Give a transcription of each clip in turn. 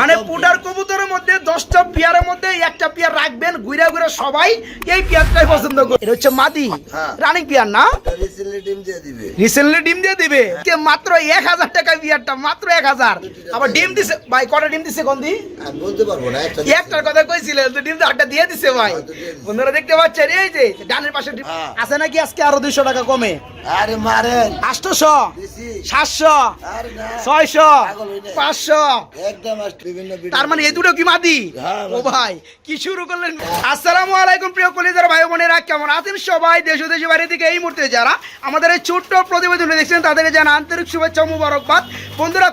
মানে পুটার দশটা পেয়ারের মধ্যে একটা পেয়ার রাখবেন ঘুরে ঘুরে সবাই এই পেয়ারটাই পছন্দ করে এটা হচ্ছে মাদি হ্যাঁ। রানিং পেয়ার না। রিসেন্টলি ডিম দিয়ে দিবে। কে মাত্র এক হাজার টাকা বিয়ারটা মাত্র এক হাজার। আবার ডিম দিছে ভাই কটা ডিম দিছে কোন দি বলতে পারব না একটার কথা কইছিলেন তো ডিম আটটা দিয়ে দিছে ভাই। দিছে। বন্ধুরা দেখতে পাচ্ছেন এই যে ডানের পাশে হ্যাঁ। আছে নাকি আজকে আরও দুইশো টাকা কমে? আরে মারেন। আটশোশো সাতশো ছয়শো পাঁচশো। তার মানে এই দুটো কি মাদি? হ্যাঁ, আসসালামু আলাইকুম, প্রিয় ভাই বোনেরা, কেমন সবাই? দেশ থেকে এই মুহূর্তে যারা আমাদের এই ছোট্ট প্রতিবেদন দেখছেন আন্তরিক বন্ধুরা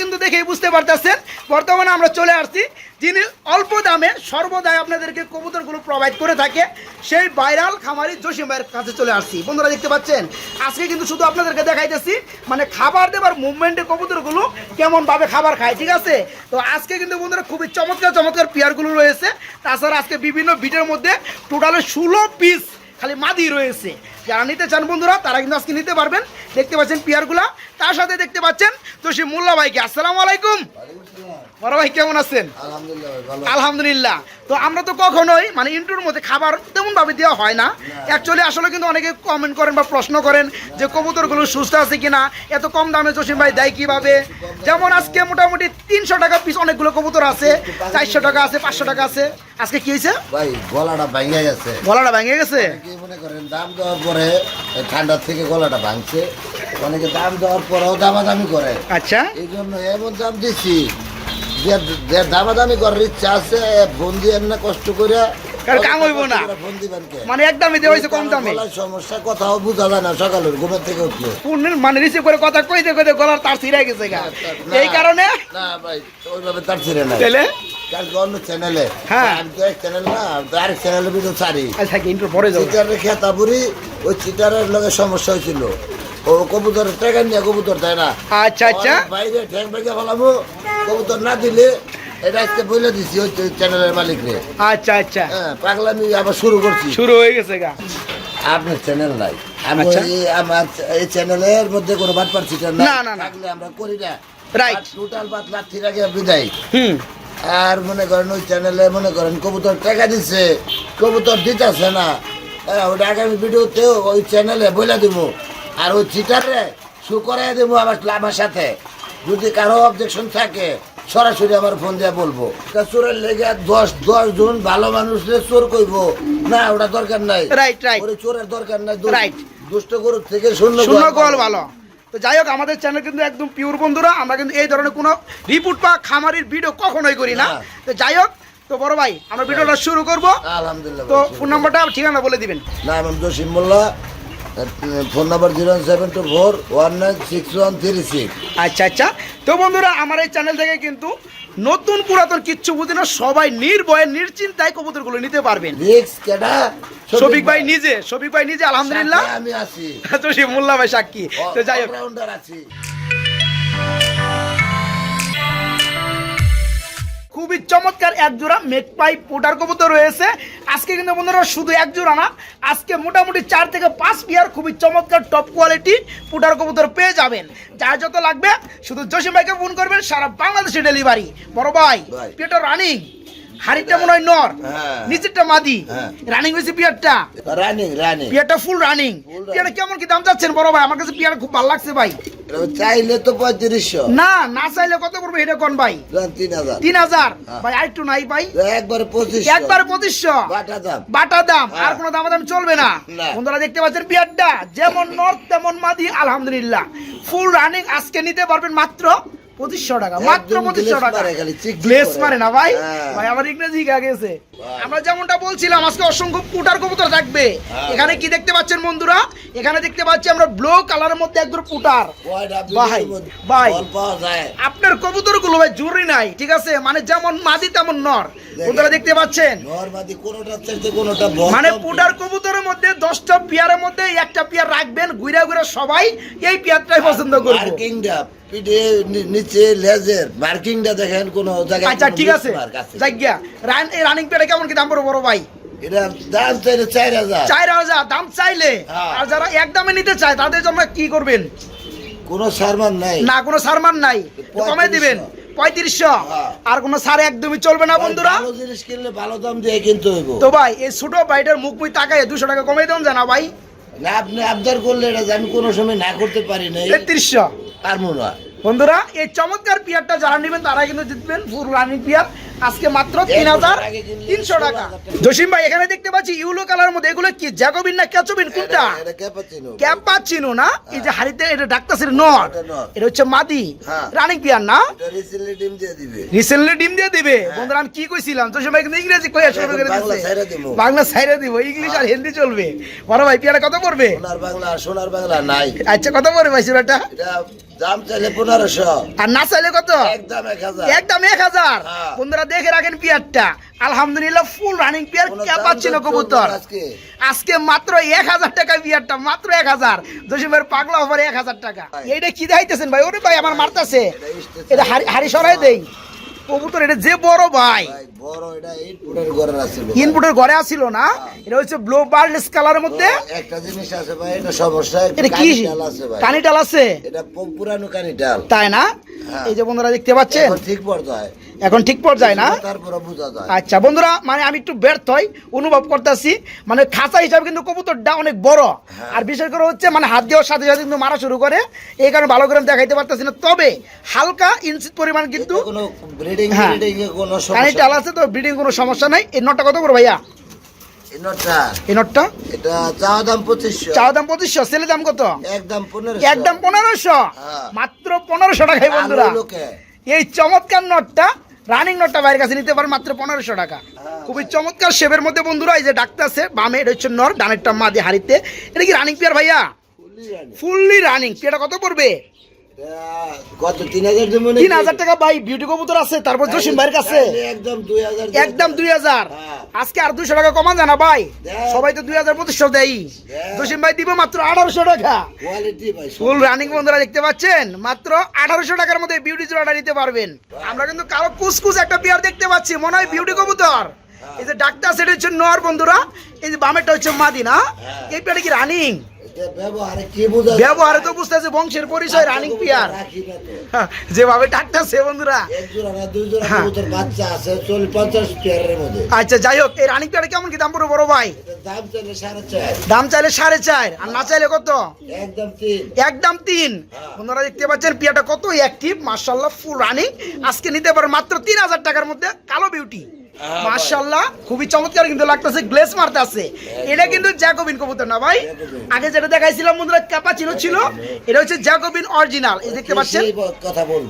কিন্তু বুঝতে পারতেছেন। বর্তমানে আমরা চলে আসছি যিনি অল্প দামে সর্বদাই আপনাদেরকে কবুতরগুলো প্রোভাইড করে থাকে, সেই ভাইরাল খামারি জসিম ভাইয়ের কাছে চলে আসছি। বন্ধুরা, দেখতে পাচ্ছেন? আজকে কিন্তু শুধু আপনাদেরকে দেখাইতেছি মানে খাবার দেবার মুভমেন্টে কবুতরগুলো কেমনভাবে খাবার খায়, ঠিক আছে? তো আজকে কিন্তু বন্ধুরা খুবই চমৎকার চমৎকার পেয়ারগুলো রয়েছে। তাছাড়া আজকে বিভিন্ন ভিডিওর মধ্যে টোটালে ষোলো পিস খালি মাদি রয়েছে। যারা নিতে চান বন্ধুরা তারা কিন্তু আজকে নিতে পারবেন। দেখতে পাচ্ছেন পেয়ারগুলা। তার সাথে দেখতে পাচ্ছেন তো সেই মোল্লা ভাইকে। আসসালামু আলাইকুম। বড় ভাই কেমন আছেন? আলহামদুলিল্লাহ তো আমরা তো কখনোই মানে ইন্টুর মধ্যে খাবার তেমন ভাবে দেওয়া হয় না। অ্যাকচুয়ালি আসলে কিন্তু অনেকে কমেন্ট করেন বা প্রশ্ন করেন যে কবুতরগুলো সুস্থ আছে কিনা এত কম দামে জসিম ভাই দেয় কীভাবে? যেমন আজকে মোটামুটি তিনশো টাকা পিস অনেকগুলো কবুতর আছে। চারশো টাকা আছে পাঁচশো টাকা আছে। আজকে কি হয়েছে? ভাই গলাটা ভেঙে গেছে। গলাটা ভেঙে গেছে? কি মনে করেন দাম দেওয়ার পরে ঠান্ডার থেকে গলাটা ভাঙছে। অনেকে দাম দেওয়ার পরেও দামাদামি করে। আচ্ছা। এই জন্য এমন দাম দিচ্ছি যে যে দামাদামি করার ইচ্ছা আছে ফোন দিয়ে না কষ্ট করে। কাম হইব না। ফোন দিবেন কে? মানে একদমই দেওয়া হয়েছে কম দামে। গলার সমস্যা কথাও বোঝা যায় না সকালের ঘুমের থেকে উঠলে। মানে রিসিভ করে কথা কইতে কইতে গলার তার ছিঁড়ে গেছে এই কারণে? না ভাই ওইভাবে তার ছেড়ে না তাহলে কালকে অন্য চ্যানেলে হ্যাঁ। আমি তো এক চ্যানেল না আরেক চ্যানেলে ভিডিও ছাড়ি। আচ্ছা ইন্টু পরে যাব। চিটারের খেতাপুরি ওই চিটারের লগে সমস্যা হয়েছিল। ও কবুতর টাকা নিয়ে কবুতর দেয় না। আচ্ছা আচ্ছা। ওর বাইরে ঠ্যাং ভেঙে ফেলাবো কবুতর না দিলে এটা আজকে বলে দিছি ওই চ্যানেলের মালিকরে। আচ্ছা আচ্ছা। হ্যাঁ পাগলামি আবার শুরু করছি। শুরু হয়ে গেছে গা। আপনার চ্যানেল নাই। আমি। আমার এই চ্যানেলের মধ্যে কোনো বাট পাচ্ছি না। থাকলে আমরা করি না. টোটাল বাদ লাঠির আগে বিদায়। হুম। আর মনে করেন ওই চ্যানেলে মনে করেন কবুতর টাকা দিচ্ছে কবুতর দিতেছে না। ওটা আগামী ভিডিওতেও ওই চ্যানেলে বলে দিব আর ওই চিটারে শু করাই দেবো আমার আমার সাথে। যদি কারও অবজেকশন থাকে সরাসরি আমার ফোন দিয়ে বলব। তা চোরের লেগে দশ দশ জন ভালো মানুষের চোর কইব। না ওটা দরকার নাই. চোরের দরকার নাই. দুষ্ট গরুর থেকে শূন্য শূন্য ভালো। তো যাই হোক আমাদের চ্যানেল কিন্তু একদম পিওর বন্ধুরা। আমরা কিন্তু এই ধরনের কোনো রিপোর্ট বা খামারির ভিডিও কখনোই করি না। না। তো যাই হোক তো বড় ভাই আমরা ভিডিওটা শুরু করব। আলহামদুলিল্লাহ তো ফোন নাম্বারটা ঠিকানা বলে দিবেন। না আমি Jasim Molla phone number zero seven two four one nine six one three six. আচ্ছা আচ্ছা। তো বন্ধুরা আমার এই চ্যানেল থেকে কিন্তু নতুন পুরাতন কিচ্ছু বুঝে না সবাই নির্ভয়ে নির্চিন্তায় কবুতরগুলো নিতে পারবেন। সফিক শফিক ভাই নিজে শফিক ভাই নিজে আলহামদুলিল্লাহ। আমি আছি তো সে মোল্লা ভাই সাক্ষী। তো যাই হোক। আছি। খুবই চমৎকার এক জোড়া মেকপাই পোটার কবুতর রয়েছে। আজকে কিন্তু বন্ধুরা শুধু এক জোড়া না আজকে মোটামুটি চার থেকে পাঁচ পিয়ার খুবই চমৎকার টপ কোয়ালিটি পোটার কবুতর পেয়ে যাবেন। যা যত লাগবে শুধু জসিম ভাইকে ফোন করবেন সারা বাংলাদেশে ডেলিভারি বড় ভাই পেটার রানিং হাড়িটা মনে হয় নর। হ্যাঁ। নিচেরটা মাদি। হ্যাঁ। রানিং হয়েছে পিয়ারটা। রানিং রানিং পিয়ারটা ফুল রানিং পিয়ারটা কেমন কি দাম চাচ্ছেন বড় ভাই? আমার কাছে পিয়ার খুব ভালো লাগছে ভাই। চাইলে তো পঁয়ত্রিশশো। না না চাইলে কত করবে এটা কোন ভাই? তিন হাজার। তিন হাজার। হ্যাঁ। ভাই নাই ভাই। একবারে পঁচিশ একবার পঁচিশশো। বাটা দাম। বাটা দাম। আর হ্যাঁ। কোনো দাম দাম চলবে না। বন্ধুরা দেখতে পাচ্ছেন বিয়ারটা যেমন নর্থ তেমন মাদি। আলহামদুলিল্লাহ। ফুল রানিং আজকে নিতে পারবেন মাত্র পঁচিশশো টাকা মাত্র পঁচিশশো টাকা। মারে খালি, চিক চিক গ্লেস মারে না ভাই। ভাই আমার ইংরেজি গেছে। আমরা যেমনটা বলছিলাম আজকে অসংখ্য পুটার কবুতর থাকবে। এখানে কি দেখতে পাচ্ছেন বন্ধুরা? এখানে দেখতে পাচ্ছি আমরা ব্লু কালারের মধ্যে একদম পুটার ভাই, ভাই। ফল পাওয়া যায়। আপনার কবুতরগুলো ভাই জরুরি নাই ঠিক আছে? মানে যেমন মাদি তেমন নর। বন্ধুরা দেখতে পাচ্ছেন? মানে পুটার কবুতরের মধ্যে দশটা পেয়ারের মধ্যে একটা পেয়ার রাখবেন ঘুরে ঘুরে সবাই এই পেয়ারটাই পছন্দ করবে। পিঠে নিচে লেজের মার্কিংটা দেখেন কোন জায়গায় আচ্ছা ঠিক আছে। জায়গা রান এই রানিং কেমন কি দাম পড়বে বড় ভাই? এটা দাম চাইলে চার হাজার। চার হাজার দাম চাইলে? হ্যাঁ। আর যারা এক দামে নিতে চায় তাদের জন্য কি করবেন? কোনো সারমান নাই। না কোনো সারমান নাই। কমে দিবেন। পঁয়ত্রিশশো। হ্যাঁ। আর কোনো সাড়ে একদমই চলবে না বন্ধুরা। ভালো জিনিস কিনলে ভালো দাম দিয়ে কিনতে হইব। তো ভাই এই ছোট বাইটার মুখ মুই তাকায় দুশো টাকা কমাই দেন জানা ভাই? আপনি আবদার করলে এটা যে আমি কোনো সময় না করতে পারি না তেত্রিশশো আর মনে হয়। বন্ধুরা এই চমৎকার পিয়ারটা যারা নেবেন তারা কিন্তু জিতবেন ফুল রানিং পিয়ার। আজকে মাত্র তিন হাজার তিনশো টাকা। জসিম ভাই এখানে দেখতে পাচ্ছি ইউলো কালার মধ্যে এগুলো কি? জ্যাকোবিন না ক্যাচোবিন? কোনটা? ক্যাপাচিনো। না? এই যে হাড়িতে এটা ডাক্তার নর। এটা হচ্ছে মাদি। হ্যাঁ। রানিং পিয়ার না? রিসেন্টলি ডিম দিয়ে দিবে। রিসেন্টলি ডিম দিয়ে দিবে? বন্ধুরা আমি কি কইছিলাম? তো সবাই কিন্তু ইংরেজি কই শুরু করে বাংলা দিচ্ছে বাংলা সাইরে দিব। ইংলিশ আর হিন্দি চলবে। বড় ভাই পিয়ারা কত পড়বে? সোনার বাংলা আর সোনার বাংলা নাই। আচ্ছা কত পড়বে ভাই সুরাটা? দাম চাইলে পনেরোশো। আর না চাইলে কত? একদম এক হাজার। একদম এক হাজার। হ্যাঁ। বন্ধুরা দেখে রাখেন পিয়ারটা। আলহামদুলিল্লাহ ফুল রানিং পিয়ার কে পাচ্ছিল দর কবুতর। আজকে। মাত্র এক হাজার টাকা বিয়ারটা মাত্র এক হাজার। জসিমের পাগলা ওভারে এক হাজার টাকা। এইটা কি দেখাইতেছেন ভাই? ওরে ভাই আমার মারতাছে। এটা হাড়ি হাড়ি সরাই দেই। কবুতর এটা যে বড় ভাই। ভাই, বড় এটা এইট ফুটের ঘরের আছে ইনপুটের ঘরে আসছিল না। এটা হচ্ছে ব্লু বার্লেস কালারের মধ্যে। একটা জিনিস আছে ভাই এটা সমস্যা এটা কি? কানিটাল আছে এটা পুরানো কানিটাল। তাই না? হ্যাঁ। এই যে বন্ধুরা দেখতে পাচ্ছেন। ঠিক পর্যায়ে এখন ঠিক পর্যায়ে না? আচ্ছা বন্ধুরা মানে আমি একটু ব্যর্থ হই অনুভব করতেছি। মানে খাঁচা হিসাবে কিন্তু কবুতরটা অনেক বড়। হ্যাঁ। আর বিশেষ করে হচ্ছে মানে হাত দেওয়ার সাথে সাথে কিন্তু মারা শুরু করে। এই কারণে ভালো করে দেখাইতে পারতেছি না। তবে হালকা ইঞ্চিত পরিমাণ কিন্তু কোনো হ্যাঁ। টাল আছে তো ব্রিডিং কোনো সমস্যা নাই। এই নটটা কত করে ভাইয়া। মাত্র পনেরোশো টাকাই বন্ধুরা। এই চমৎকার নটটা রানিং নটটা বাইরের কাছে নিতে পারে মাত্র পনেরোশো টাকা। খুবই চমৎকার শেপের মধ্যে বন্ধুরা এই যে ডাক্তার আছে বামে এটা হচ্ছে নর ডানেরটা মা দিয়ে হারিতে এটা কি রানিং পেয়ার ভাইয়া? ফুললি রানিং পেয়ারটা কত পড়বে? কত তিন হাজার তিন হাজার টাকা ভাই বিউটি কবুতর আছে তারপর জসিম ভাইয়ের কাছে। একদম দুই হাজার একদম দুই হাজার। হ্যাঁ। আজকে আর দুশো টাকা কমান জানা ভাই। সবাই তো দুই হাজার পঁচিশশো দেয় দেয়। জসিম ভাই দিব মাত্র আঠারোশো টাকা। ফুল রানিং বন্ধুরা দেখতে পাচ্ছেন? মাত্র আঠারোশো টাকার মধ্যে বিউটি জোড়াটা নিতে পারবেন। আমরা কিন্তু কালো কুসকুস একটা বিয়ার দেখতে পাচ্ছি মনে হয় বিউটি কবুতর। এই যে ডাক্তার সেটা হচ্ছে নর বন্ধুরা। এই যে বামেরটা হচ্ছে মাদিনা। এই পেয়ারটা কি রানিং ব্যবহারে তো বুঝতেছে বংশের পরিচয় রানিং পিয়ার। হ্যাঁ, যেভাবে ডাকতেছে বন্ধুরা। হ্যাঁ। বাচ্চা আছে আচ্ছা যাই হোক এই রানিং পিয়ার কেমন কি দাম পড়বে বড় ভাই? দাম চাইলে সাড়ে চার। আর না চাইলে কত? একদম তিন। একদম তিন। বন্ধুরা দেখতে পাচ্ছেন পিয়াটা কত অ্যাক্টিভ মার্শাল্লাহ ফুল রানিং আজকে নিতে পারেন মাত্র তিন হাজার টাকার মধ্যে কালো বিউটি হ্যাঁ, খুবই চমৎকার কিন্তু লাগতেছে গ্লেস মারতে আছে। এটা কিন্তু জ্যাকোবিন কবুতর না ভাই? আগে যেটা দেখাইছিলাম বন্ধুরা ক্যাপাচিনো ছিল। এটা হচ্ছে জ্যাকোবিন অরিজিনাল এই দেখতে পাচ্ছেন? কথা বলব?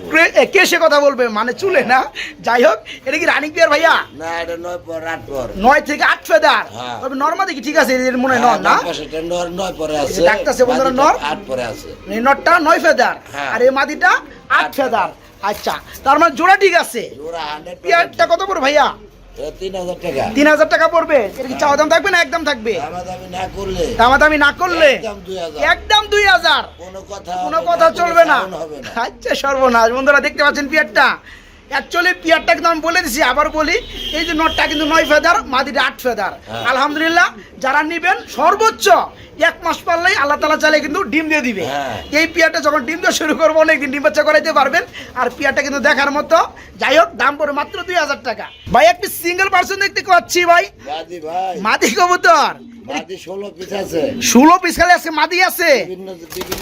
কে- সে কথা বলবে? মানে চুলে না? যাই হোক এটা কি রানিং পিয়ার ভাইয়া? না এটা নয় পর আট পর। নয় থেকে আট ফেদার। হ্যাঁ। তবে নর্মাল দেখি ঠিক আছে এর মনে নর না? হ্যাঁ, পাশেরটা নয় পরে আছে। ডাকতেছে বন্ধুরা নর? আট পরে আছে। নয় ফেদার। হ্যাঁ। আর এই মাদিটা আট ফেদার। আচ্ছা তার মানে জোড়া ঠিক আছে? জোড়া কত পড়বে ভাইয়া? তিন হাজার টাকা। তিন হাজার টাকা পড়বে। এটা কি চাওয়া দাম থাকবে না একদম থাকবে? দামাদামি না করলে। না করলে একদম দুই হাজার। কোনো কথা চলবে না। না। আচ্ছা সর্বনাশ। বন্ধুরা দেখতে পাচ্ছেন পিয়ারটা। অ্যাকচুয়ালি পিয়ারটা কিন্তু আমি বলে দিছি আবার বলি এই যে নটটা কিন্তু নয় ফেদার মাদিটা আট ফেদার। হ্যাঁ। আলহামদুলিল্লাহ যারা নিবেন সর্বোচ্চ এক মাস পারলেই আল্লাহ তালা চাইলে কিন্তু ডিম দিয়ে দিবে। হ্যাঁ। এই পিয়ারটা যখন ডিম দিয়ে শুরু করব অনেকদিন ডিম বাচ্চা করাইতে পারবেন। আর পিয়ারটা কিন্তু দেখার মতো যাই হোক দাম পড়ে মাত্র দুই হাজার টাকা। ভাই একটি সিঙ্গেল পার্সন দেখতে পাচ্ছি ভাই। মাদি কবুতর। পিস আছে। ষোলো পিস খালি আছে মাদি আছে।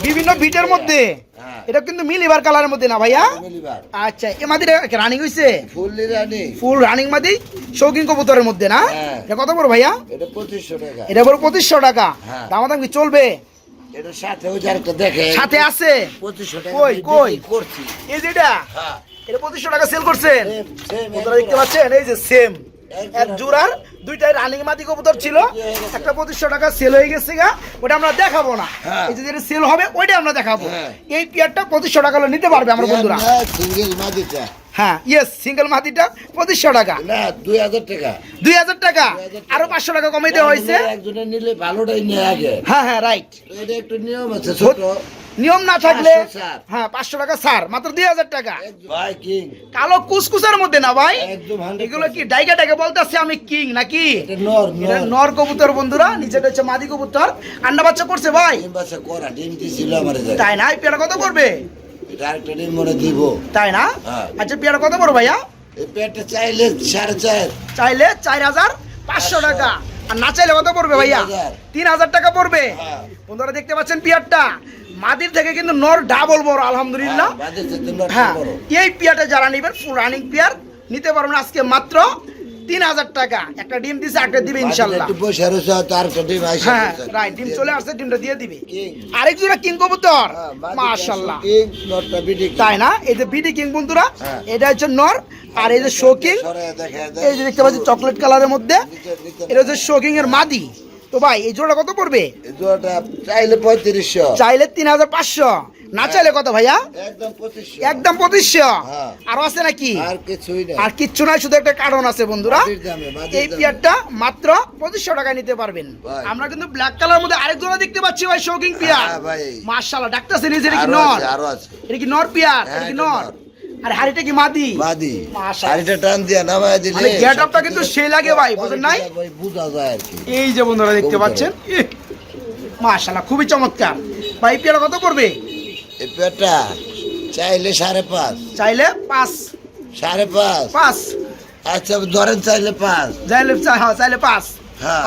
বিভিন্ন বিটের মধ্যে। হ্যাঁ। এটা কিন্তু মিলিবার কালারের মধ্যে না ভাইয়া? মিলিবার। আচ্ছা মাদিটা রানিং হইছে? ফুললি রানি ফুল রানিং মাদি শৌখিন কবুতরের মধ্যে না? হ্যাঁ। এটা কত বড় ভাইয়া? এটা টাকা। এটা বড় টাকা। হ্যাঁ। দামাদাম কি চলবে? এটা সাথে ওই যারটা দেখে। সাথে আছে? পঁচিশশো টাকা কই, কই? করছি। এই যে এটা? হ্যাঁ। টাকা সেল করছেন? দেখতে পাচ্ছেন? এই যে সেম এক জোড়ার দুইটাই রানিং মাদি কবুতর ছিল। একটা পঁচিশশো টাকা সেল হয়ে গেছে গা ওটা আমরা দেখাবো না। হ্যাঁ। এই যে যেটা সেল হবে ওইটা আমরা দেখাবো। হ্যাঁ। এই পেয়ারটা পঁচিশশো টাকা নিতে পারবে আমার বন্ধুরা। সিঙ্গেল মাদিটা। হ্যাঁ ইয়েস সিঙ্গেল মাদিটা পঁচিশশো টাকা। না দুই হাজার টাকা। দুই হাজার টাকা? আরও পাঁচশো টাকা কমাই দেওয়া হয়েছে? একজনের নিলে ভালোটাই নিয়ে আগে। হ্যাঁ হ্যাঁ রাইট এটা একটু নিয়ম আছে ছোট। নিয়ম না থাকলে হ্যাঁ পাঁচশো টাকা ছাড় মাত্র দুই হাজার টাকা। কালো কুসকুসের মধ্যে না ভাই? এগুলো কি ডাইকা ডাইকা বলতেছে আমি কিং নাকি? নর কবুতর বন্ধুরা নিচেটা হচ্ছে মাদি কবুতর। আন্ডা বাচ্চা করছে ভাই? তাই না? পেয়ারা কত করবে? এটা মনে দিব। তাই না? হ্যাঁ। আচ্ছা পেয়ারা কত বড় ভাইয়া? এই পেটটা চাইলে সাড়ে চার। চাইলে চার হাজার পাঁচশো টাকা। আর না চাইলে কত পড়বে ভাইয়া? তিন হাজার। টাকা পড়বে। হ্যাঁ। বন্ধুরা দেখতে পাচ্ছেন পিয়ারটা? মাদির থেকে কিন্তু নর ডাবল বড় আলহামদুলিল্লাহ। হ্যাঁ করো। এই পিয়ারটা যারা নেবেন ফুল রানিং পিয়ার নিতে পারবেন আজকে মাত্র তিন হাজার টাকা। একটা ডিম দিছে একটা দিবে ইনশাল্লাহ। হ্যাঁ রাইট ডিম চলে আসছে ডিমটা দিয়ে দিবে। আরেক জোড়া কিং কবুতর। হ্যাঁ, মাশাল্লাহ। তাই না? এই যে বিডি কিং বন্ধুরা হ্যাঁ। এটা হচ্ছে নর আর এই যে শোকিং। এই যে দেখতে পাচ্ছি চকলেট কালারের মধ্যে এটা হচ্ছে শোকিং এর মাদি। তো ভাই এই জোড়া কত পড়বে? এই জোড়াটা চাইলে পঁয়ত্রিশশো। চাইলে তিন হাজার পাঁচশো। না চাইলে কত ভাইয়া? একদম পঁচিশশো পঁচিশশো হ্যাঁ। আরও আছে নাকি? আর কিচ্ছু নাই শুধু একটা কারণ আছে বন্ধুরা। এই। পিয়ারটা মাত্র পঁচিশশো টাকায় নিতে পারবেন। আমরা কিন্তু ব্ল্যাক কালার মধ্যে আরেক জোড়া দেখতে পাচ্ছি ভাই শৌকিং পিয়ার। মার্শাল্লাহ ডাক্তার সিরিজ এটা কি নর? এটা কি নর পিয়ার? হ্যাঁ, এটা কি নর। আর হাড়িটা কি মাদি। টান দিয়া নামায় দিলে কিন্তু সেই লাগে ভাই, বুঝেন নাই? ভাই বুঝা যায় আর কি। এই যে বন্ধুরা দেখতে পাচ্ছেন? মাশাল্লাহ খুবই চমৎকার। ভাই এই কত পড়বে? এই চাইলে সাড়ে পাঁচ। চাইলে পাঁচ। সাড়ে পাঁচ। পাঁচ। আচ্ছা ধরেন চাইলে পাঁচ। চাইলে হ্যাঁ, চাইলে পাঁচ। হ্যাঁ।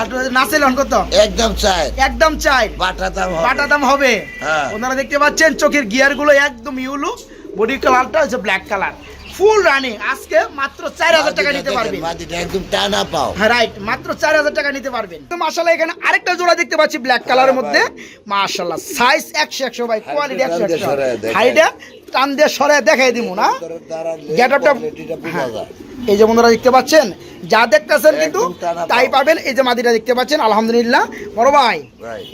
একদম চাই। একদম চাই। বাটা দাম বাটা দাম হবে। হ্যাঁ। ওনারা দেখতে পাচ্ছেন চোখের গিয়ারগুলো একদম ইউলু। বডি কালারটা হচ্ছে ব্ল্যাক কালার ফুল রানিং আজকে মাত্র চার হাজার টাকা নিতে পারবেন। একদম টানা পাও। রাইট মাত্র চার হাজার টাকা নিতে পারবেন। তো মাসাল্লাহ এখানে আরেকটা জোড়া দেখতে পাচ্ছি ব্ল্যাক কালারের মধ্যে। মাসাল্লাহ সাইজ একশো একশো ভাই কোয়ালিটি একশো একশো। হাইটা টান দিয়ে সরে দেখাই দিব না? গেট আপটা হ্যাঁ। এই যে বন্ধুরা দেখতে পাচ্ছেন যা দেখতেছেন কিন্তু তাই পাবেন। এই যে মাদিটা দেখতে পাচ্ছেন আলহামদুলিল্লাহ। বড় ভাই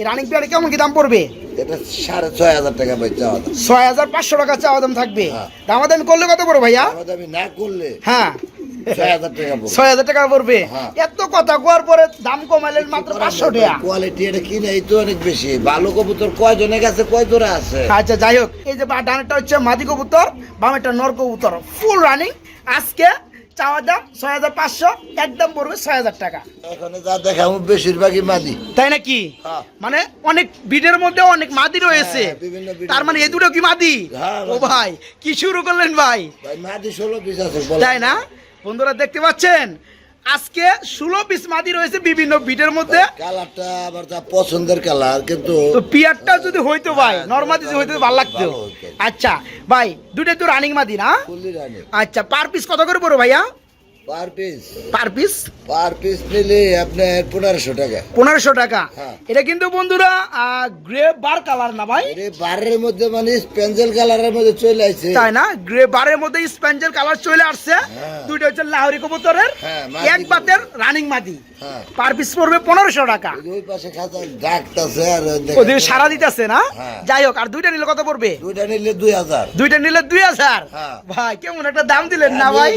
রানিং পেয়ারে কেমন কি দাম পড়বে? এটা সাড়ে ছয় হাজার টাকা ভাই চাওয়া ছয় হাজার পাঁচশো টাকা চাওয়া দাম থাকবে। হ্যাঁ। দামাদামি করলে কত বড় ভাইয়া? না করলে হ্যাঁ। ছয় হাজার টাকা পড়বে। হ্যাঁ। এত কথা কোয়ার পরে দাম কমাইলেন মাত্র পাঁচশো টাকা। কোয়ালিটি এটা কিনে এই তো অনেক বেশি। ভালো কবুতর কয়জনের কাছে কয় জোড়া আছে? আচ্ছা যাই হোক এই যে ডানেরটা হচ্ছে মাদি কবুতর বামেরটা নর কবুতর। ফুল রানিং আজকে চাওয়া দাম ছয় হাজার পাঁচশো একদম পড়বে ছয় হাজার টাকা। এখানে যা বেশিরভাগই মাদি। তাই নাকি? হ্যাঁ। মানে অনেক বিডের মধ্যে অনেক মাদি রয়েছে। হ্যাঁ, বিডের তার মানে এ দুটো কি মাদি? ও ভাই কি শুরু করলেন ভাই? ভাই মাদি ষোলো পিস আছে তাই না? বন্ধুরা দেখতে পাচ্ছেন? আজকে ষোলো পিস মাদি রয়েছে বিভিন্ন বিটের মধ্যে। কালারটা আবার যা পছন্দের কালার কিন্তু তো পিয়ারটা যদি হইতো ভাই নর্মাল যদি হইতো ভালো লাগতো। আচ্ছা ভাই দুটো তো রানিং মাদি না? আচ্ছা পার পিস কত করে পড়ো ভাইয়া? Per piece per piece per piece নিলে আপনার পনেরোশো টাকা। পনেরোশো টাকা। হ্যাঁ। এটা কিন্তু বন্ধুরা গ্রে বার কালার না ভাই? এর বারের মধ্যে মানে পেন্সিল কালারের মধ্যে চলে আসছে তাই না? গ্রে বারের মধ্যে স্পেঞ্জেল কালার চলে আসছে। হ্যাঁ। দুইটা হচ্ছে লাহোরি কবুতরের। হ্যাঁ, এক বাতের রানিং মাদি। পার পিস পড়বে পনেরোশো টাকা। ওই পাশে খাতা ডাকতেছে আর ওদিকে সারা দিতেছে না। যাই হোক আর দুইটা নিলে কত পড়বে? দুইটা নিলে দুই হাজার। দুইটা নিলে দুই হাজার। ভাই কেমন একটা দাম দিলেন না ভাই?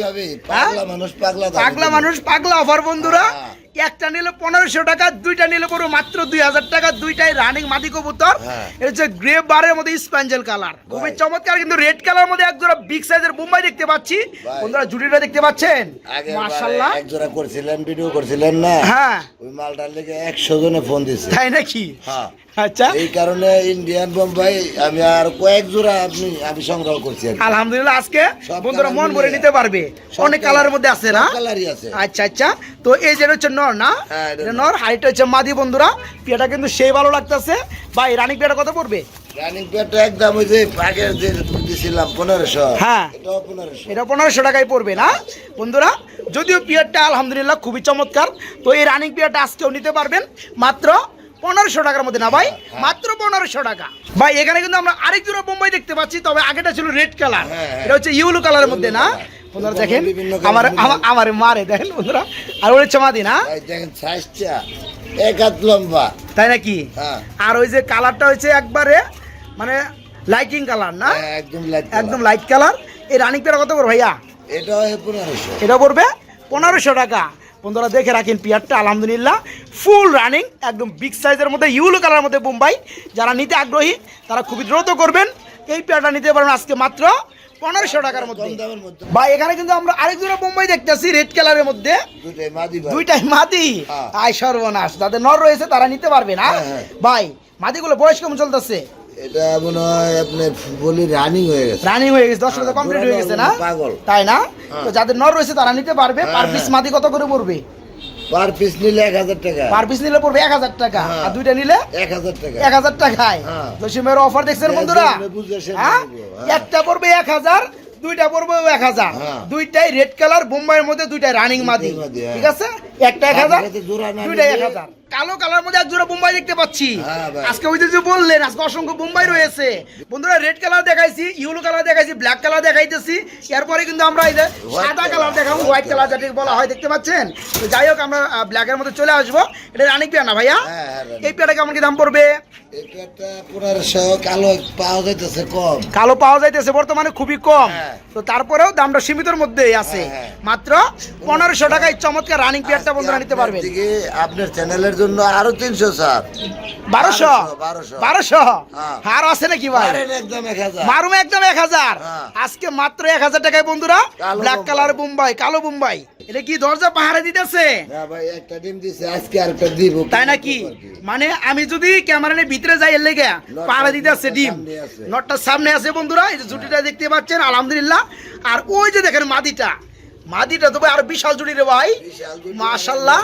মানুষ পাগলা। মানুষ পাগলা অফার বন্ধুরা। হ্যাঁ। একটা নিলে পনেরোশো টাকা দুইটা নিলে পড়বে মাত্র দুই হাজার টাকা দুইটাই রানিং মাদি কবুতর। হ্যাঁ। এটা হচ্ছে গ্রে বারের মধ্যে স্প্যাঞ্জেল কালার খুবই চমৎকার কিন্তু রেড কালার মধ্যে এক জোড়া বিগ সাইজের বোম্বাই দেখতে পাচ্ছি। বন্ধুরা জুটিটা দেখতে পাচ্ছেন? আগের মাশাল্লাহ এক জোড়া করছিলেন ভিডিও করছিলেন না? হ্যাঁ। ওই মালটার লেগে একশো জনে ফোন দিছে। তাই নাকি? হ্যাঁ। আচ্ছা। এই কারণে ইন্ডিয়ান বোম্বাই আমি আর কয়েক জোড়া আপনি আমি সংগ্রহ করছি আলহামদুলিল্লাহ আজকে বন্ধুরা মন ভরে নিতে পারবে। অনেক কালারের মধ্যে আছে না? কালারই আছে। আচ্ছা আচ্ছা। তো এই যে হচ্ছে নর না? হ্যাঁ, নর। হাইট হচ্ছে মাদি বন্ধুরা। পিয়াটা কিন্তু সেই ভালো লাগতেছে। ভাই রানিং পিয়াটা কত পড়বে? রানিং পেয়ারটা একদম ওই যে আগের যে দিছিলাম পনেরোশো। হ্যাঁ। এটা পনেরোশো টাকায় পড়বে না? বন্ধুরা যদিও পিয়ারটা আলহামদুলিল্লাহ খুবই চমৎকার তো এই রানিং পিয়ারটা আজকেও নিতে পারবেন। মাত্র পনেরোশো টাকার মধ্যে না ভাই? মাত্র পনেরোশো টাকা। ভাই এখানে কিন্তু আমরা আরেক জোড়া বোম্বাই দেখতে পাচ্ছি তবে আগেটা ছিল রেড কালার। হ্যাঁ, হ্যাঁ। এটা হচ্ছে ইউলো কালারের মধ্যে না? colour। বন্ধুরা দেখেন আমার। আমার- মারে দেখেন বন্ধুরা। আর ওর হচ্ছে মাদি না? দেখেন সাইজটা এক হাত লম্বা। তাই নাকি? হ্যাঁ। আর ওই যে কালারটা হচ্ছে একবারে মানে লাইটিং কালার না? হ্যাঁ, একদম লাইট একদম লাইট কালার। এই রানিং পেয়ারা কত করে ভাইয়া? এটাও পনেরোশো। এটা পড়বে পনেরোশো টাকা। বন্ধুরা দেখে রাখেন পিয়ারটা আলহামদুলিল্লাহ। ফুল রানিং একদম বিগ সাইজের মধ্যে ইউলো কালারের মধ্যে বোম্বাই যারা নিতে আগ্রহী তারা খুবই দ্রুত করবেন। এই পেয়ারটা নিতে পারবেন আজকে মাত্র পনেরোশো টাকার মধ্যে। ভাই এখানে কিন্তু আমরা আরেক জোড়া বোম্বাই দেখতেছি রেড কালারের মধ্যে। দুইটাই মাদি? হ্যাঁ। আয় সর্বনাশ যাদের নর রয়েছে তারা নিতে পারবে না। হ্যাঁ, হ্যাঁ। ভাই মাদিগুলো বয়স কেমন চলতেছে? এটা মনে হয় আপনার রানিং হয়ে গেছে রানিং হয়ে গেছে দশ হ্যাঁ, কমপ্লিট হয়ে গেছে না পাগল। তাই না হ্যাঁ। তো যাদের নর রয়েছে তারা নিতে পারবে হ্যাঁ, পার পিস হ্যাঁ। মাদি কত করে পড়বে পার পিস নিলে এক হাজার টাকা পার পিস নিলে পড়বে এক হাজার টাকা হ্যাঁ। আর দুইটা নিলে এক হাজার টাকা এক হাজার টাকায় হ্যাঁ। জসিমের অফার দেখছেন বন্ধুরা হ্যাঁ হ্যাঁ। একটা পড়বে এক হাজার দুইটা পড়বে এক হাজার হ্যাঁ। দুইটাই রেড কালার বোম্বাইয়ের মধ্যে দুইটাই রানিং মাদি হ্যাঁ। ঠিক আছে একটা এক হাজার সাথে জোড়া না দুইটাই এক হাজার। কালো কালার মধ্যে এক জোড়া বোম্বাই দেখতে পাচ্ছি। হ্যাঁ, আজকে ওই যে বললেন আজকে অসংখ্য বোম্বাই রয়েছে। বন্ধুরা রেড কালার দেখাইছি ইউলো কালার দেখাইছি ব্ল্যাক কালার দেখাইতেছি। এরপরে কিন্তু আমরা এই যে সাদা কালার দেখাবো হোয়াইট কালার বলা হয় দেখতে পাচ্ছেন? তো যাই হোক আমরা ব্ল্যাকের মধ্যে চলে আসব। এটা না ভাইয়া? হ্যাঁ, হ্যাঁ, এই কেমন কি দাম পড়বে? কালো পাওয়া যাইতেছে কম। কালো পাওয়া যাইতেছে বর্তমানে খুবই কম। তো তারপরেও দামটা সীমিতর মধ্যেই আছে। মাত্র পনেরোশো টাকায় চমৎকার রানিং পেয়ারটা বন্ধুরা নিতে পারবেন। আপনার চ্যানেলের জন্য আরও তিনশো স্যার। বারোশো? বারোশো। বারোশো। হ্যাঁ। আছে নাকি ভাই? মারুম একদম এক হাজার। হ্যাঁ। আজকে মাত্র এক হাজার টাকায় বন্ধুরা ব্ল্যাক কালার বোম্বাই। কালো বোম্বাই। এটা কি দরজা পাহাড়ে দিতেছে? তাই নাকি? মানে আমি যদি ক্যামেরা নিয়ে ভিতরে যাই এর লেগে পাহাড়ে দিতে আছে ডিম। নটটার সামনে আছে বন্ধুরা এই যে জুটিটা দেখতে পাচ্ছেন আলহামদুলিল্লাহ। আর ওই যে দেখেন মাদিটা মাদিটা তো ভাই আর বিশাল জুটি রে ভাই। মাশাল্লাহ।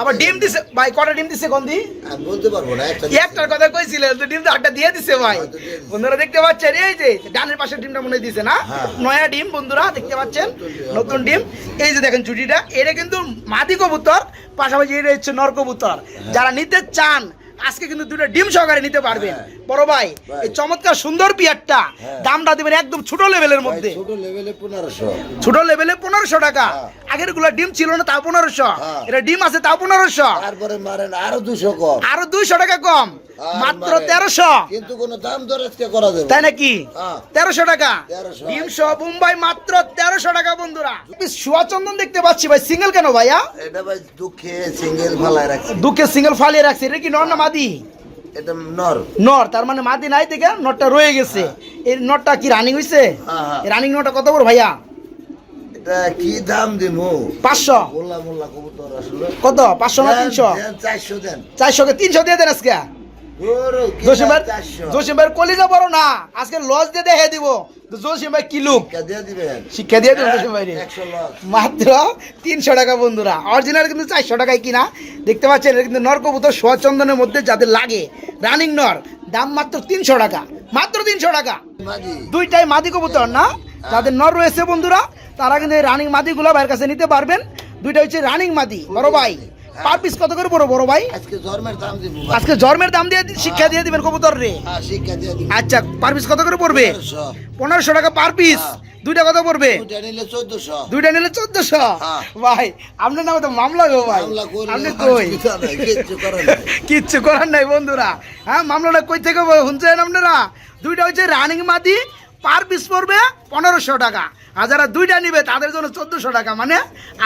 আবার ডিম দিছে। ভাই কটা ডিম দিছে গন্ধি আমি বলতে পারব না একটা একটার কথা কইছিলেন তো ডিম তো আটটা দিয়ে দিছে ভাই। হ্যাঁ। বন্ধুরা দেখতে পাচ্ছেন এই যে ডানের পাশের ডিমটা মনে দিছে না? হ্যাঁ। নয়া ডিম বন্ধুরা দেখতে পাচ্ছেন? নতুন ডিম। নতুন ডিম। এই যে দেখেন জুটিটা এটা কিন্তু মাদি কবুতর পাশাপাশি এটা হচ্ছে নর কবুতর। যারা নিতে চান আজকে কিন্তু দুটো ডিম সহকারে নিতে পারবেন হ্যাঁ। বড় ভাই। এই চমৎকার সুন্দর পিয়ারটা হ্যাঁ। দামটা দিবেন একদম ছোট লেভেলের মধ্যে ছোট লেভেলে পনেরোশো ছোট লেভেলে পনেরোশো টাকা হ্যাঁ। আগেরগুলো ডিম ছিল না তাও পনেরোশো। এটা ডিম আছে তাও পনেরোশো তারপরে মারেন আরও দুশো কম আরও দুইশো টাকা কম মাত্র তেরোশো। কিন্তু কোনো দাম দর আজকে করা যাবে তাই নাকি? হ্যাঁ। তেরোশো টাকা? 1300 ডিমশো মুম্বাই মাত্র তেরোশো টাকা বন্ধুরা। সোয়া দেখতে পাচ্ছি ভাই সিঙ্গেল কেন ভাইয়া? এটা ভাই দুঃখে সিঙ্গেল ফালায় রাখছি। দুকে সিঙ্গেল ফালিয়ে রাখছে। এটা কি নর না মাদি? এটা নর। নর তার মানে মাদি নাই দেখে নটটা রয়ে গেছে। এই নটটা কি রানিং হইছে? হ্যাঁ, হ্যাঁ। রানিং নটটা কত বড় ভাইয়া? এটা কি দাম দিমু? পাঁচশো। কত? পাঁচশো না তিনশো? চারশো দেন। চারশো কে তিনশো দিয়ে দেন আজকে। ওরে, কি জসিম ভাই দাম, চারশো জসিম ভাই কলিজা বড় না। আজকে লজ দিয়ে দেখে দিব। কি লুক? দিয়ে দিবেন। জসিম ভাই মাত্র তিনশো টাকা বন্ধুরা। অরিজিনাল কিন্তু চারশো টাকায় কিনা। দেখতে পাচ্ছেন এটা কিন্তু নর কবুতর মধ্যে যাদের লাগে। রানিং নর দাম মাত্র তিনশো টাকা। মাত্র তিনশো টাকা। দুইটাই মাদি কবুতর না? যাদের নর রয়েছে বন্ধুরা তারা কিন্তু রানিং মাদিগুলো ভাইয়ের কাছে নিতে পারবেন। দুইটা হচ্ছে রানিং মাদি। বড় ভাই। পার পিস কত করে বড় বড় ভাই? আজকে জন্মের দাম দিব আজকে জন্মের দাম দিয়ে শিক্ষা দিয়ে দিবেন কবুতর রে। হ্যাঁ শিক্ষা দিয়ে দিব। আচ্ছা পার পিস কত করে পড়বে? পনেরোশো। টাকা পার পিস হ্যাঁ। দুইটা কত পড়বে? দুইটা নিলে চোদ্দশো। দুইটা নিলে চোদ্দশো? হ্যাঁ। ভাই আপনার নামে তো মামলা গো ভাই। আপনি কই? কিচ্ছু করার নাই। বন্ধুরা। হ্যাঁ মামলাটা কই থেকে শুনছেন আপনারা? দুইটা হচ্ছে রানিং মাদি পার পিস পড়বে পনেরোশো টাকা। আর যারা দুইটা নিবে তাদের জন্য চোদ্দশো টাকা মানে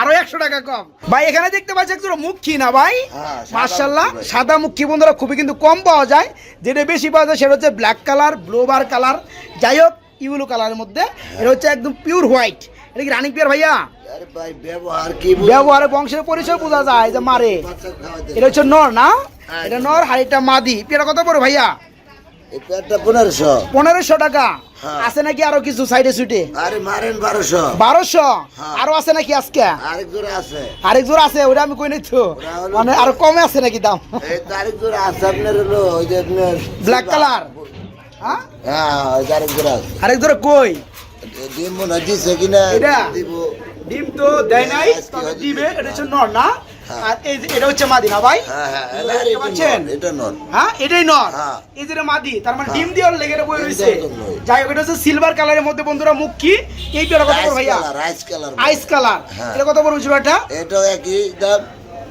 আরও একশো টাকা কম। ভাই এখানে দেখতে পাচ্ছি একটু মুখী না ভাই? হ্যাঁ, মার্শাল্লাহ মুখী সাদা মুখী বন্ধুরা খুবই কিন্তু কম পাওয়া যায়। যেটা বেশি পাওয়া যায় সেটা হচ্ছে ব্ল্যাক কালার ব্লোবার কালার যাই হোক ইউলো কালারের মধ্যে। এটা হচ্ছে একদম পিওর হোয়াইট এটা কি রানিং পিয়ার ভাইয়া? ব্যবহার বংশের পরিচয় বোঝা যায় যে মারে। এটা হচ্ছে নর না? হ্যাঁ। এটা নর এটা মাদি। পেয়ারা কত পড়ে ভাইয়া? পনেরোশো। পনেরোশো টাকা। হ্যাঁ। আছে নাকি আরও কিছু সাইডে সুইটে আরে মারেন বারোশো। বারোশো? হ্যাঁ। আরও আছে নাকি আজকে? আরেক জোড়া আছে। আরেক জোর আছে ওটা আমি কই নাই তো? মানে আরও কমে আছে নাকি দাম? এই আরেক জোড়া আছে আপনার হলো ওই যে আপনার ব্ল্যাক কালার হ্যাঁ? হ্যাঁ আরেক জোড়া আছে। আরেক জোর কই? দিব না হয় দিছে কিনা দিব। ডিম তো দেয় নাই তবে দিবে দিবে। এটা হচ্ছে নর না? হ্যাঁ। আর এই এটা হচ্ছে মাদি না ভাই? হ্যাঁ হ্যাঁ দেখতে এটা- এটা পাচ্ছেন? এটা নর হ্যাঁ এটাই নর হ্যাঁ। এই যে মাদি তার মানে হ্যাঁ। ডিম দিয়ে লেগে বই রয়েছে। যাই হোক এটা হচ্ছে সিলভার কালারের মধ্যে বন্ধুরা মুখ কি? এই পেয়ারা কত রাইস ভাইয়া? রাইস কালার আইস কালার হ্যাঁ। এটা কত এটা? এটাও একই দাম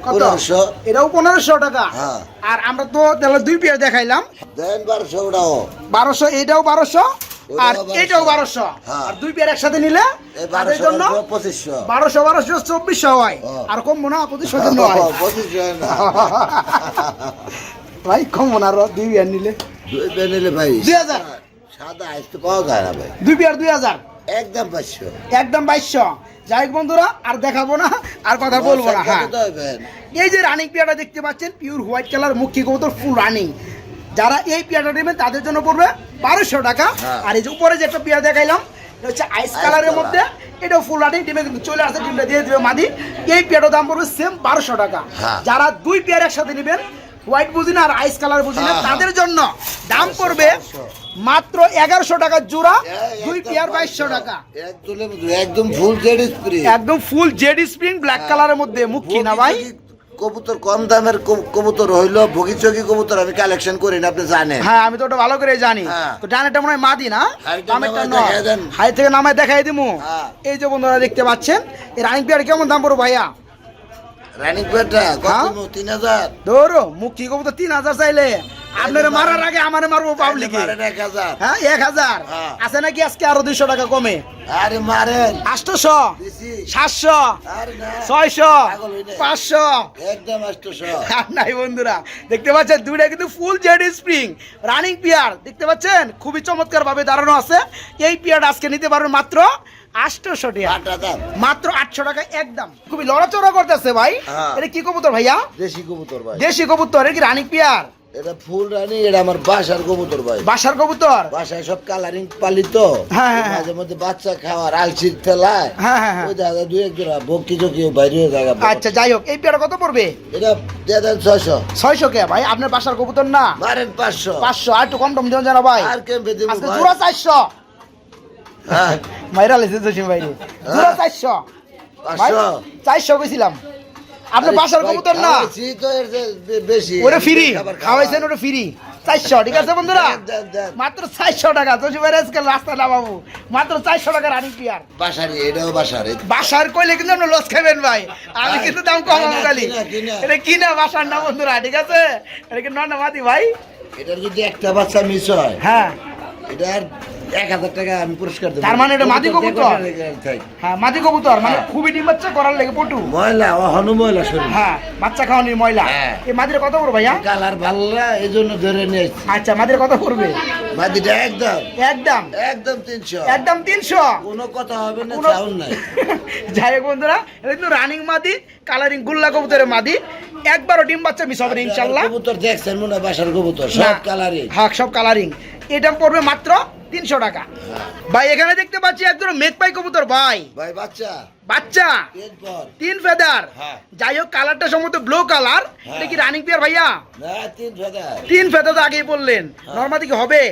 পনেরোশো। এটাও পনেরোশো টাকা। হ্যাঁ। আর আমরা তো তাহলে দুই পেয়ার দেখাইলাম। দেন বারোশো ওটাও। বারোশো এটাও বারোশো। আর ওটাও 1200 এটাও বারোশো। হ্যাঁ। আর দুই পেয়ার একসাথে নিলে তাদের জন্য পঁচিশশো। বারোশো বারোশো চব্বিশশো হয়। আর কম মনে হয়। পঁচিশশো পঁচিশশো ভাই কম মনে আর দুই পেয়ার নিলে। দুই পেয়ার নিলে ভাই দুই হাজার। সাদা আইস তো পাওয়া যায় না ভাই। দুই পেয়ার দুই হাজার। একদম পাঁচশো। একদম বাইশশো। যাই বন্ধুরা আর দেখাবো না আর কথা বলব না হ্যাঁ। এই যে রানিং পেয়ারটা দেখতে পাচ্ছেন পিওর হোয়াইট কালার মুখী কবুতর ফুল রানিং যারা এই পেয়ারটা নেবেন তাদের জন্য পড়বে বারোশো টাকা। হ্যাঁ। আর এই যে উপরে যে একটা পেয়ার দেখাইলাম হচ্ছে আইস কালারের মধ্যে। এটা ফুল রানিং ডিমে চলে আসছে ডিমটা দিয়ে দেবে মাদি। এই পেয়ারটার দাম পড়বে সেম বারোশো টাকা। হ্যাঁ। যারা দুই পেয়ার একসাথে নেবেন হোয়াইট বুঝি না আর আইস কালার বুঝি না। তাদের জন্য দাম পড়বে মাত্র এগারোশো টাকা জোড়া দুই পেয়ার বাইশশো টাকা। একদম একদম ফুল জেড স্প্রে একদম ফুল জেড স্প্রিং ব্ল্যাক কালারের মধ্যে। মুখ না ভাই? কবুতর কম দামের কব- কবুতর হইল ভোগি চকি কবুতর আমি কালেকশন করি না আপনি জানেন হ্যাঁ আমি তো ওটা ভালো করে জানি হ্যাঁ। তো ডানেটা মনে হয় মাদি না নয়। হাই থেকে নামায় দেখাই দিমু হ্যাঁ। এই যে বন্ধুরা দেখতে পাচ্ছেন এই রানিং পেয়ার কেমন দাম পড়ো ভাইয়া রানিং পেয়ারটা কত হ্যাঁ? দিমু? তিন হাজার ধরো মুখ কি কবুতর তিন হাজার চাইলে আপনার মারার আগে আমারে মারবো পাবলিকে। হ্যাঁ এক হাজার। হ্যাঁ। আছে নাকি আজকে আরও দুইশো টাকা কমে? আরে মারেন। সাতশো ছয়শো পাঁচশো। একদম নাই বন্ধুরা দেখতে পাচ্ছেন দুইটা কিন্তু full Z spring running pair. দেখতে পাচ্ছেন? খুবই চমৎকার ভাবে দাঁড়ানো আছে। এই পিয়ার আজকে নিতে পারবেন মাত্র আটশোশো টাকা। মাত্র আটশো টাকা একদম। খুবই লড়াচড়া করতেছে ভাই। হ্যাঁ। এটা কি কবুতর ভাইয়া? দেশি কবুতর ভাই। দেশি কবুতর এটা কি রানিং পিয়ার? এটা ফুল রানি এটা আমার বাসার কবুতর ভাই। বাসার কবুতর? বাসায় সব কালারিং হ্যাঁ, হ্যাঁ, হ্যাঁ। মাঝে মধ্যে বাচ্চা খাওয়ার আলসির থেলায় ওই জায়গা দুই এক জোড়া বকি চকি বাইরে জায়গা আচ্ছা যাই হোক এই পেয়ার কত পড়বে? এটা দিয়ে দেন ছয়শো। ছয়শো কে ভাই? আপনার বাসার কবুতর না? মারেন পাঁচশো। পাঁচশো আর একটু কম টম দিন জানা ভাই। আর কেমবে দিব জোড়া চারশো। হ্যাঁ, মাইরা জসিম ভাই। জোড়া চারশো। চারশো কইছিলাম। আপনার বাসার কবুতর না? তো বেশি। ওটা ফ্রি খাওয়াইছেন ওটা ফ্রি। চারশো ঠিক আছে বন্ধুরা। মাত্র চারশো টাকা ভাই আজকে রাস্তা না বাবু। মাত্র চারশো টাকা রানি পিয়ার বাসারি এটাও বাসারি বাসার কইলে কিন্তু আপনি লস খাবেন ভাই। আমি কিন্তু দাম কম খালি। এটা কিনা বাসার না বন্ধুরা ঠিক আছে? এটা কি নন্না মাতি ভাই? এটার যদি একটা বাচ্চা মিস হয় হ্যাঁ। এটার এক হাজার টাকা আমি পুরস্কার দেবো। তার মানে এটা মাদি কবুতর? হ্যাঁ মাটি কবুতর মানে হ্যাঁ। খুবই ডিম বাচ্চা করার লেগে পটু। ময়লা ও ময়লা শরীর। হ্যাঁ বাচ্চা খাওয়ানির ময়লা। হ্যাঁ। এই মাদির কত করব ভাইয়া? কালার ভালো এই জন্য ধরে নিয়ে আচ্ছা মাদির কত করবে মাদিটা একদম। একদম? একদম তিনশো। একদম তিনশো? কোনো কথা হবে না সাউন্ড নাই। যাই হোক বন্ধুরা এটা কিন্তু রানিং মাদি কালারিং গুল্লা কবুতরের মাদি। একবারও ডিম বাচ্চা মিস হবে ইনশাল্লাহ। কবুতর দেখছেন মনে বাসার কবুতর সব কালারিং হ্যাঁ সব কালারিং এটা পড়বে মাত্র তিনশো টাকা। ভাই এখানে দেখতে পাচ্ছি একজন মেঘপাই কবুতর ভাই। ভাই বাচ্চা। বাচ্চা? তিন ফেদার? হ্যাঁ। যাই হোক কালারটা সম্ভবত ব্লু কালার হ্যাঁ। এটা কি রানিং পিয়ার ভাইয়া? তিন ফেদার। তিন ফেদার তো আগেই বললেন। হ্যাঁ। নর্মাদি কি হবে?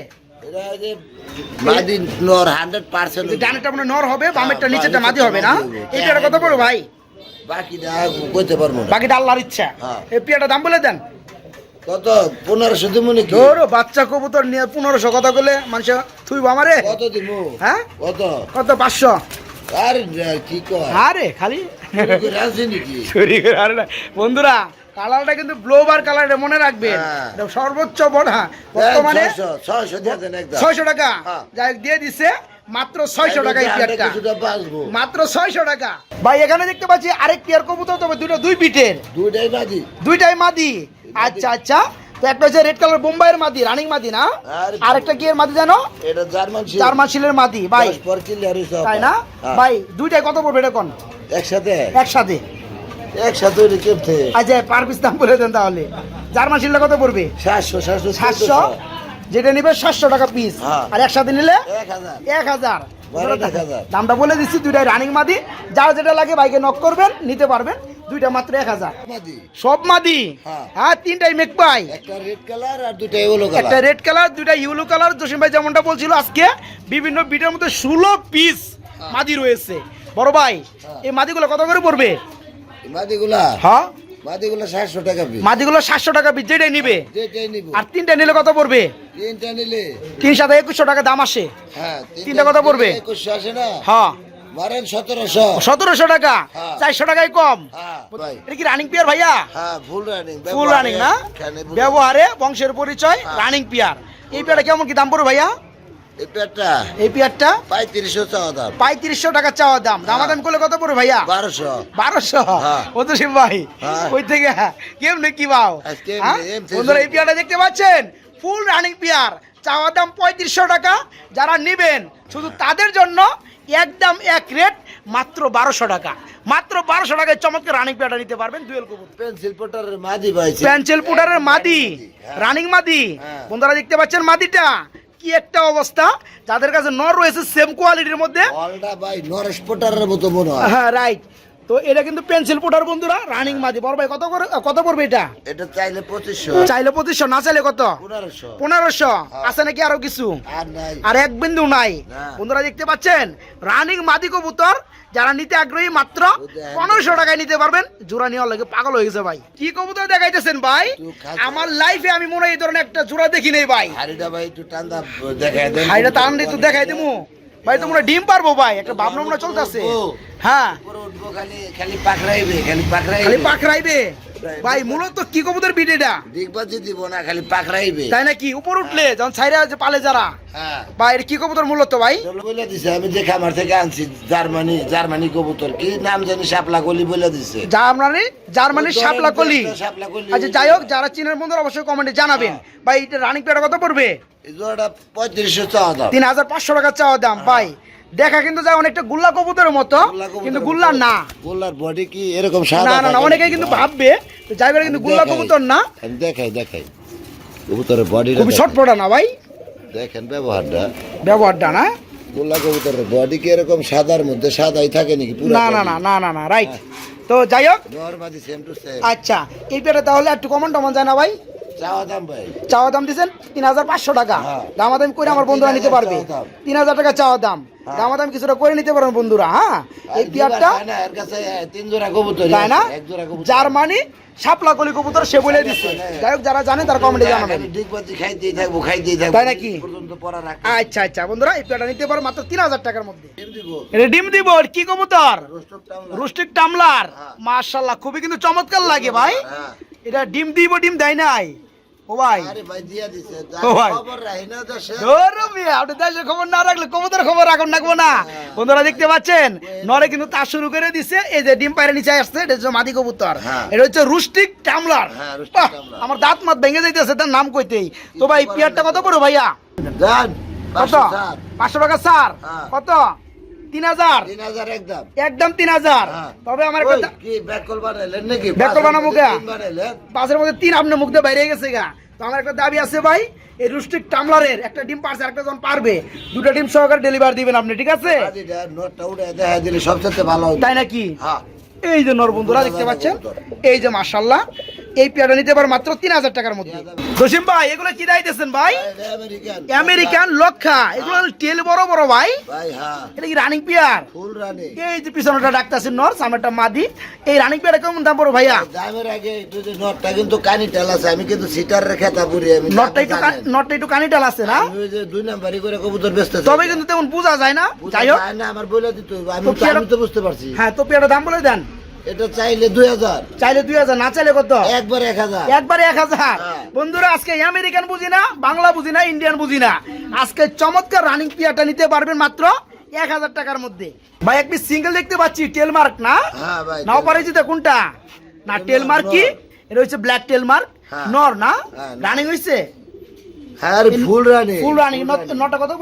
নর হবে বামেরটা হ্যাঁ, নিচেরটা মাদি হবে না? কত ভাই। বাকিটা কইতে পারব বাকিটা আল্লাহর ইচ্ছা। হ্যাঁ। এই পিয়াটা দাম বলে দেন। কত? পনেরোশো দিব নাকি ধরো বাচ্চা কবুতর নিয়ে পনেরোশো কথা বলে মানুষ থুইব আমারে? কত দিব হ্যাঁ? কত? কত? পাঁচশো। আরে কি কয়? আরে খালি? চুরি করে আরে না। বন্ধুরা কালারটা কিন্তু ব্লোবার মনে রাখবেন। হ্যাঁ। সর্বোচ্চ বড়। হ্যাঁ, বর্তমানে ছয়শো টাকা। হ্যাঁ। যাই হোক দিয়ে দিছে মাত্র ছয়শো টাকা পেয়ারটা মাত্র ছয়শো টাকা। ভাই এখানে দেখতে পাচ্ছি আরেক পেয়ার কবুতর তবে দুটো দুই পিঠের দুইটাই মাদি দুইটাই মাদি। আচ্ছা আচ্ছা। তো একটা হচ্ছে রেড কালার বোম্বাইয়ের মাদি রানিং মাদি না? আর একটা কি এর মাদি জানো? এটা জার্মান শিল। জার্মান শিলের মাদি ভাই। তাই না? হ্যাঁ। ভাই দুইটাই কত পড়বে এটা কোন? একসাথে? একসাথে। একসাথে আচ্ছা পার পিস দাম বলে দেন তাহলে। জার্মান শিলটা কত পড়বে? সাতশো সাতশো? সাতশো। যেটা নিবে সাতশো টাকা পিস হ্যাঁ। আর একসাথে নিলে এক হাজার। দামটা বলে দিচ্ছি দুইটাই রানিং মাদি। যার যেটা লাগে বাইকে নক করবেন নিতে পারবেন। দুইটা মাত্র এক হাজার। সব মাদি। হ্যাঁ। হ্যাঁ তিনটাই মেক পাই। একটা রেড কালার দুইটা ইউলো কালার জসিম ভাই যেমনটা বলছিল আজকে বিভিন্ন বিটের মধ্যে ষোলো পিস মাদি রয়েছে। বড় ভাই হ্যাঁ। এই মাদিগুলো কত করে পড়বে? মাদিগুলা? হ্যাঁ। মাদিগুলা টাকা পিস। মাদিগুলো সাতশো টাকা পিস যেটাই নিবে। যেটাই নিব। আর তিনটা নিলে কত পড়বে? তিনটা নিলে। তিন সাথে একুশশো টাকা দাম আসে। হ্যাঁ তিনটা কত পড়বে? একুশশো আসে না? হ্যাঁ। মারেন টাকা? হ্যাঁ। চারশো টাকায় কম। হ্যাঁ এটা কি রানিং পিয়ার ভাইয়া? হ্যাঁ ফুল রানিং ফুল রানিং না? ব্যবহারে। বংশের পরিচয় রানিং পিয়ার এই পিয়ারটা কেমন কি দাম পড়বে ভাইয়া? এই পেটটা এই পিয়ারটা? পঁয়ত্রিশশো চাওয়া দাম। পঁয়ত্রিশশো টাকা চাওয়া দাম। দামাদাম করলে কত ভাইয়া? বারোশো। বারোশো? হ্যাঁ। ও তো শিব ভাই। হ্যাঁ। ওই থেকে? কেমনে কি পাও? হ্যাঁ? বন্ধুরা এই। দেখতে পাচ্ছেন? Full running pair. চাওয়ার দাম পঁয়ত্রিশশো টাকা। যারা নিবেন শুধু তাদের জন্য একদম এক রেট মাত্র বারোশো টাকা। মাত্র বারোশো টাকায় চমৎকার রানিং পেয়ারটা নিতে পারবেন দুয়েল কবুতর। পেন্সিল পটারের মাদি পেন্সিল মাদি। হ্যাঁ। রানিং মাদি। হ্যাঁ। বন্ধুরা দেখতে পাচ্ছেন মাদিটা? কি একটা অবস্থা? যাদের কাছে নর রয়েছে সেম কোয়ালিটির মধ্যে অলটা ভাই নরেশ পটারের মতো মনে হয়। হ্যাঁ রাইট তো এটা কিন্তু পেন্সিল পুটার বন্ধুরা। রানিং মাদি। বড় ভাই কত করে কত পড়বে এটা? এটা চাইলে পঁচিশশো। চাইলে পঁচিশশো না চাইলে কত? পনেরোশো। পনেরোশো। আছে নাকি আরও কিছু? আর নাই। আর এক বিন্দু নাই। বন্ধুরা দেখতে পাচ্ছেন? রানিং মাদি কবুতর যারা নিতে আগ্রহী মাত্র পনেরোশো টাকায় নিতে পারবেন। জোড়া নেওয়ার লাগে পাগল হয়ে গেছে ভাই। কি কবুতর দেখাইতেছেন ভাই? আমার লাইফে আমি মনে হয় এই ধরনের একটা জোড়া দেখি নেই ভাই। হাড়িটা ভাই একটু টান্দা দেখাই দেন। হাইটা তার একটু দেখাই দেবো ভাই তোমরা ডিম পারব ভাই একটা ভাবনা মনে চলতেছে। হ্যাঁ। খালি পাকড়াইবে খালি পাকড়াইবে। খালি পাখরাইবে ভাই মূলত কি কবুতর বিট এটা? দিগবাজি দিব না খালি পাকড়াইবে। তাই নাকি? উপর উঠলে যখন ছাইরা যে পালে যারা। হ্যাঁ। ভাই এটা কি কবুতর মূলত ভাই? বলে দিছে আমি যে খামার থেকে আনছি জার্মানি জার্মানি কবুতর। কি নাম জানি শাপলা গলি বলে দিছে। জার্মানি জার্মানির শাপলা কলি। আচ্ছা যাই হোক যারা চীনের বন্ধুরা অবশ্যই কমেন্টে জানাবেন। ভাই এটা রানিং পেয়ারা কত পড়বে? পঁয়ত্রিশশো চাওয়া দাম। তিন হাজার পাঁচশো টাকা চাওয়া দাম ভাই। দেখা কিন্তু যায় অনেকটা গুল্লা কবুতরের মতো কিন্তু। গুল্লা না। গোল্লার বডি কি এরকম সাদা না না না অনেকেই কিন্তু ভাববে তো কিন্তু গুল্লা কবুতর না। আমি দেখাই দেখাই। কবুতরের বডি খুবই ছটফটা না ভাই? দেখেন ব্যবহারটা। ব্যবহারটা না? গোল্লা কবুতরের বডি কি এরকম সাদার মধ্যে সাদাই থাকে নাকি না না না না না না রাইট তো যাই হোক। আচ্ছা এই পেয়ারে তাহলে একটু কমন টমন যায় না ভাই? চাওয়া দাম দিচ্ছেন তিন হাজার পাঁচশো টাকা। হ্যাঁ। দামাদামি করে আমার বন্ধুরা নিতে পারবে। 3,000 চাওয়া দাম। তিন হাজার টাকা চাওয়া দাম। হ্যাঁ। দামাদামি কিছুটা করে নিতে পারবেন বন্ধুরা হ্যাঁ? এই পেয়ারটা তাই না? জার্মানি কলি কবুতর সে বলে দিচ্ছে যাই হোক যারা জানেন তারা কমেন্টে জানাবেন। তাই নাকি? আচ্ছা আচ্ছা বন্ধুরা এই পেয়ারটা নিতে পারো মাত্র তিন হাজার টাকার মধ্যে। দিব। এটা ডিম দিব কি কবুতর? রুস্টিক টামলার। হ্যাঁ। মার্শাল্লাহ খুবই কিন্তু চমৎকার লাগে ভাই। হ্যাঁ। এটা ডিম দিব ডিম দেয় নাই। ও ভাই আরে ভাই দিয়া দিছে। ও ভাই। খবর রাহি না দেশে ধরো মিয়া, আপনি দেশের খবর না রাখলে কবুতর খবর রাখুন রাখব না। বন্ধুরা দেখতে পাচ্ছেন? নরে কিন্তু তা শুরু করে দিছে এই যে ডিম পায়রা নিচে আসছে এটা হচ্ছে মাদি কবুতর। হ্যাঁ। এটা হচ্ছে রুস্টিক টামলার। হ্যাঁ, টামলার। আমার দাঁত মাত ভেঙে যাইতেছে তার নাম কইতেই। তো ভাই পিয়ারটা কত পড়ো ভাইয়া? কত? পাঁচশো পাঁচশো টাকা স্যার হ্যাঁ। কত? তিন হাজার? তিন হাজার একদম। একদম তিন হাজার। হ্যাঁ। তবে আমার ওই, কি ব্যাককল বানাইলেন নাকি? ব্যাককল বানাবো পাঁচের মধ্যে কে? পাঁচের মধ্যে তিন আপনার মুখ দিয়ে বাইরে গেছে গা। তো আমার একটা দাবি আছে ভাই এই রুস্টিক টামলারের একটা ডিম পারছে একটা যখন পারবে। দুটো ডিম সহকারে ডেলিভারি দিবেন আপনি ঠিক আছে? নোটটা উড়ে দেখা দিলে সবচেয়ে ভালো তাই নাকি? হ্যাঁ। এই যে নর বন্ধুরা দেখতে পাচ্ছেন? এই যে মাশাল্লাহ এই পেয়ারটা নিতে পারেন মাত্র তিন হাজার টাকার মধ্যে। জসিম ভাই এগুলো কি দাইতেছেন ভাই? আমেরিকান আমেরিকান লক্ষা। এগুলো টেল বড় বড় ভাই। ভাই হ্যাঁ। এটা কি রানিং পেয়ার? এই যে পিছনটা ডাকতেছেন নর সামনেটা মাদি। এই রানিং পেয়ারটা কেমন দাম পড়ো ভাইয়া? দামের আগে একটু যে নটটা কিন্তু কানি টেল আছে আমি কিন্তু সিটার রেখে তা বুড়ি আমি নটটা একটু কান- নটটা একটু কানিটাল আছে না? আমি ওই যে দুই নাম্বারই করে কবুতর ব্যস্ত তবে কিন্তু তেমন বোঝা যায় না। যাই হোক। না আমার বলে দিত পেয়ারা- আমি তো বুঝতে পারছি। হ্যাঁ তো পেয়ারটা দাম বলে দেন। এটা চাইলে দুই হাজার। চাইলে দুই হাজার না চাইলে কত? একবার এক হাজার। একবারে এক হাজার। বন্ধুরা আজকে আমেরিকান বুঝি না বাংলা বুঝি না ইন্ডিয়ান বুঝি না। আজকে চমৎকার রানিং পিয়াটা নিতে পারবেন মাত্র এক হাজার টাকার মধ্যে। ভাই এক সিঙ্গেল দেখতে পাচ্ছি টেলমার্ক না? ভাই নাও পারেছি তো কোনটা? না টেলমার্ক কি? এটা হচ্ছে ব্ল্যাক টেলমার্ক। নর না? রানিং হ্যাঁ ফুল রানি ফুল রানিং নটা কত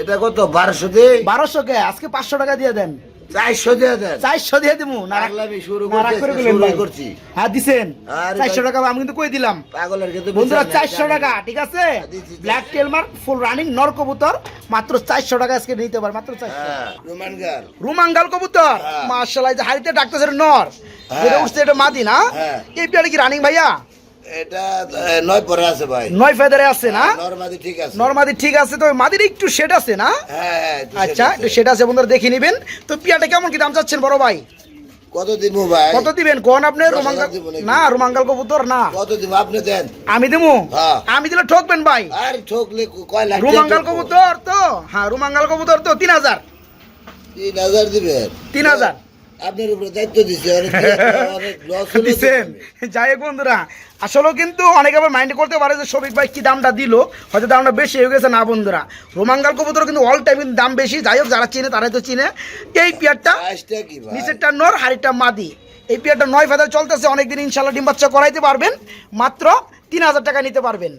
এটা কত বারোশো দিয়ে? বারোশো কে? আজকে পাঁচশো টাকা দিয়ে দেন। চারশো দিয়ে দেন। চারশো দিয়ে দিবো না রাখ- শুরু করছি, করে দিলেন শুরুই ভাই। করছি। হ্যাঁ দিছেন। চারশো টাকা আমি কিন্তু কই দিলাম? পাগলের কিন্তু বন্ধুরা চারশো টাকা ঠিক আছে? দিচ্ছি, ব্ল্যাক টেলমার্ক ফুল রানিং নর কবুতর মাত্র চারশো টাকা আজকে নিতে পারে মাত্র চারশো। হ্যাঁ কবুতর? হ্যাঁ। মার্শাল্লাহ যে হাড়িতে ডাকতেছে নর। হ্যাঁ। উঠছে এটা মাদি না। এই পেয়ারে কি রানিং ভাইয়া? এটা নয় পরে আছে ভাই। নয় ফেদারে আছে না? নরমাদি ঠিক আছে। নর্মাদি ঠিক আছে তো মাদির একটু শেড আছে না? হ্যাঁ হ্যাঁ আচ্ছা একটু আছে। শেড আছে বন্ধুরা দেখে নিবেন। তো পিয়াটা কেমন কি দাম চাচ্ছেন বড় ভাই? কত দিব ভাই? কত দিবেন? কোন আপনি রুমাঙ্গাল না রুমাঙ্গাল কবুতর না। কত দিব? আপনি দেন। আমি দেবো হ্যাঁ। আমি দিলে ঠকবেন ভাই। আর ঠকলে কয় লাখ রুমাঙ্গাল কবুতর তো? হ্যাঁ রুমাঙ্গাল কবুতর তো তিন হাজার। তিন হাজার দিবেন। তিন হাজার। আপনার উপরে দায়িত্ব হলে দিচ্ছেন। যাই হোক বন্ধুরা আসলেও কিন্তু অনেকে আবার মাইন্ড করতে পারে যে শফিক ভাই কি দামটা দিল হয়তো দামটা বেশি হয়ে গেছে না বন্ধুরা। রোমাঙ্গাল কবুতর কিন্তু অল টাইম কিন্তু দাম বেশি। যাই হোক যারা চিনে তারাই তো চিনে। এই পেয়ারটা নিচেরটা নর হাড়িটা মাদি। এই পেয়ারটা নয় ফেদার চলতেছে অনেকদিন ইনশাল্লাহ ডিম বাচ্চা করাইতে পারবেন। মাত্র তিন হাজার টাকা নিতে পারবেন।